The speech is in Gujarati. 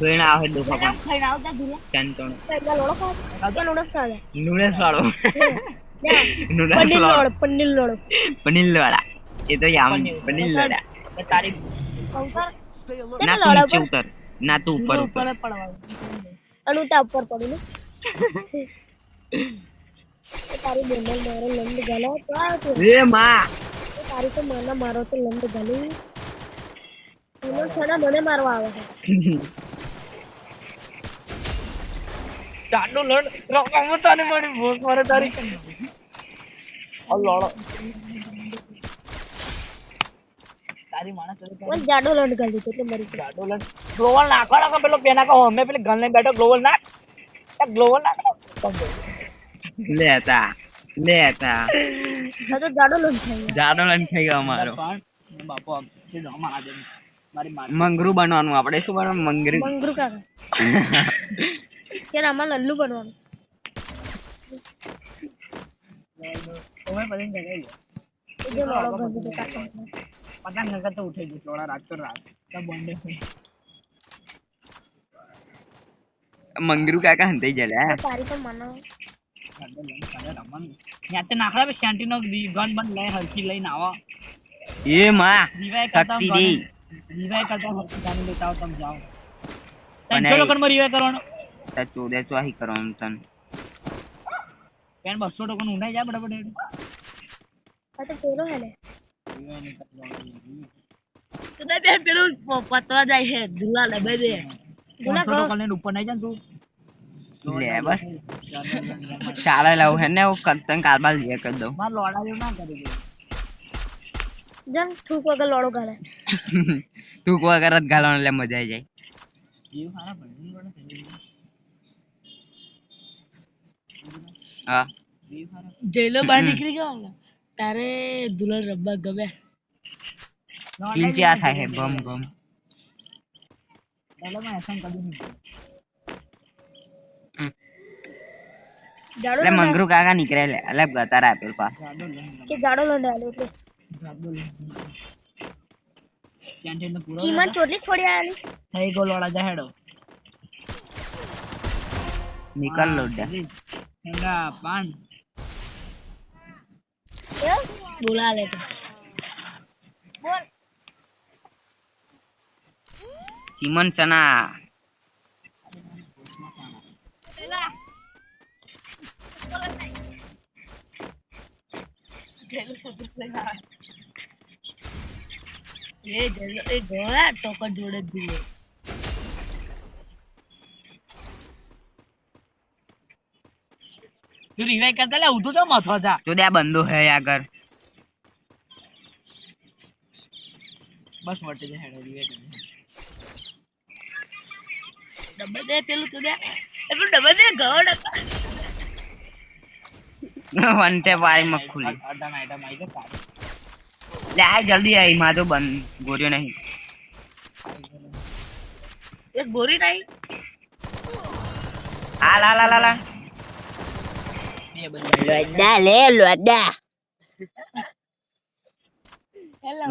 વેણા આવે દુખા પણ. ખાઈને આવતા ધીરે. ચંતણ પહેલા લોડો ખાવા કે લોડો ખાવા નુડલ્સ વાળો. નુડલ્સ વાળો. પનીર લોડો પનીર વાળા એ તો યામ પનીર વાળા તારી ના તું નીચે ઉતર ના તું ઉપર ઉપર. અનુતા ઉપર પડી તારી બેનલ મારો લંડ ગલો. તો એ માં. તારી તો માના મારો તો લંડ ગલી. સડા મને મારવા આવે છે. ચાંદો લડ રકમ તને મળી ભૂખ મારે તારી આ લોડો. તારી માણસ મને જાડો લંડ ગલી એટલે મરી ગયો. લડ. ગ્લોવલ નાખો નાખો પેલો પેના કો હમે પેલી ગલ ને બેઠો ગ્લોવલ નાખ. ગ્લોવલ નાખો. લેતા લેતા જાડો લંડ થઈ જાડો લઈને ખાઈ ગયો અમારો. બાપો જમા મારી મંગરું બનવાનું આપણે. શું બનવાનું? મંગરું. ગયો મંગરૂ કાકા. યાર આમાં લલ્લુ બનવાનું? જગાઈ ગંજી તો કાકા. પતંગ નગર તો ઉઠાઈ જઈશ લોડા રાત તો રાત. બોન્ડે મંગરું કાકા હંતાઈ જાય તારી તો માનો નાખડા બે સેન્ટી નો ગન બન લઈ હલકી લઈને આવો. એ માં શક્તિ દે. રિવાય કરતા હલકી ગાને લેતા આવો તમે જાઓ. ત્રણસો ટકા રિવાય કરવાનો. તા ચોદે ચોહી કરવાનું તન પેન બસો ટકા નું ઉડાઈ જાય બરાબર આ તો પેલો હેલે ને તો બે પેલું પતવા જાય છે દુલા લે બે દે ધુલા કરો ટકા લઈને ઉપર નહીં જાય તું. લે બસ. ચાલે લાવ હે ને હું કરતન કારબાર લે કરી દઉં. માર લોડા જેવું ના કરી દે. જન થૂક વગર લોડો ગાલે થૂક વગર જ ગાલવાનું એટલે મજા આવી જાય. હા. જીવ જેલો બહાર નીકળી ગયો ને તારે દુલર રબ્બા ગમે. ઈંચા થાય હે બમ બમ લોડામાં એસન કદી નહીં જાડો એટલે મંગરું કાકા નીકળે લે એટલે ગતારા આપેલ પા જાડો લઈને કે જાડો લંડ આલે એટલે. જાડો લઈને સેન્ટી નો પૂરો ચીમન ચોટલી છોડી આલી થઈ ગયો લોડા જા. હેડો નીકળ હેડા પાન બોલા લે બોલ. ચીમન ચના. એ એ ગોળા ટોકર જોડે જ તું રિવાઈ કરતા લે ઉઠું તો મથો જા તો દે બંધો બંદો હે આગળ. બસ હેડો રિવાઈ કરી ડબ્બે દે પેલું તું દે. એ પેલું ડબલ દે ગોળ વંતે પારી માં ખુલી. અડધા આવી લે આ જલ્દી આવી માં તો બંધ ગોરીઓ નહીં. એક ગોરી નહીં. આ લા લા લા લા. લોડા લે લોડા હેલો